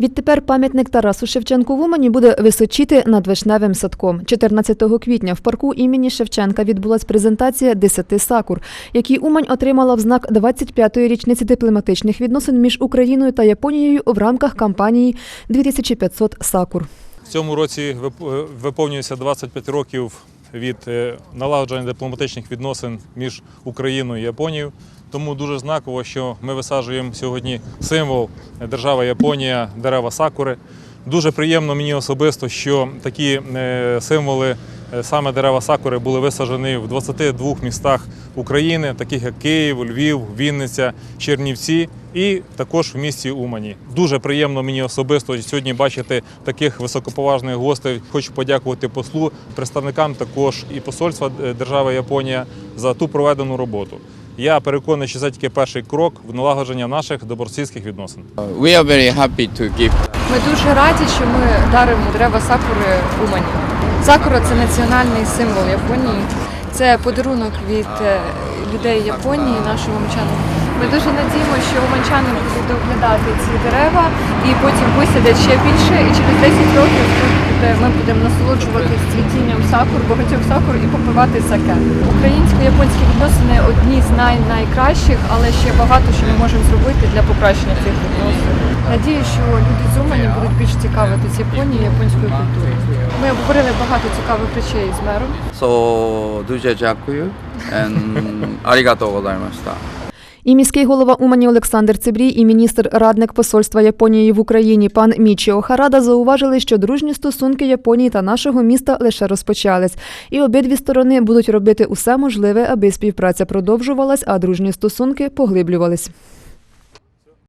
Відтепер пам'ятник Тарасу Шевченку в Умані буде височити над вишневим садком. 14 квітня в парку імені Шевченка відбулась презентація 10 сакур, які Умань отримала в знак 25-ї річниці дипломатичних відносин між Україною та Японією в рамках кампанії 2500 сакур. В цьому році е, виповнюється 25 років від е, налагодження дипломатичних відносин між Україною і Японією. Тому дуже знаково, що ми висаджуємо сьогодні символ держава Японія дерева сакури. Дуже приємно мені особисто, що такі е, символи, е, саме дерева сакури, були висаджені в 22 містах України, таких як Київ, Львів, Вінниця, Чернівці і також в місті Умані. Дуже приємно мені особисто сьогодні бачити таких високоповажних гостей. Хочу подякувати послу, представникам також і посольства е, держави Японія за ту проведену роботу. Я переконаний, що це тільки перший крок в налагодження наших добросусідських відносин. We are very happy to give Ми дуже раді, що ми даримо дерева сакури Умані. Сакура це національний символ Японії. Це подарунок від е, людей Японії, нашим уманчанам. Ми дуже надіємося, що уманчани будуть доглядати ці дерева і потім висадять ще більше. І через 10 років тут буде, ми будемо насолоджуватися цвітінням сакур, багатьох сакур і попивати саке. Українсько-японські відносини одні з най найкращих, але ще багато що ми можемо зробити для покращення цих відносин. Надію, що люди з Умані будуть більш цікавитись Японією, японською культурою. Ми обговорили багато цікавих речей з мером. そう、дуже дякую and ありがとうございました。 І міський голова Умані Олександр Цибрій і міністр радник посольства Японії в Україні пан Мічіо Харада зауважили, що дружні стосунки Японії та нашого міста лише розпочались, і обидві сторони будуть робити усе можливе, аби співпраця продовжувалась, а дружні стосунки поглиблювались.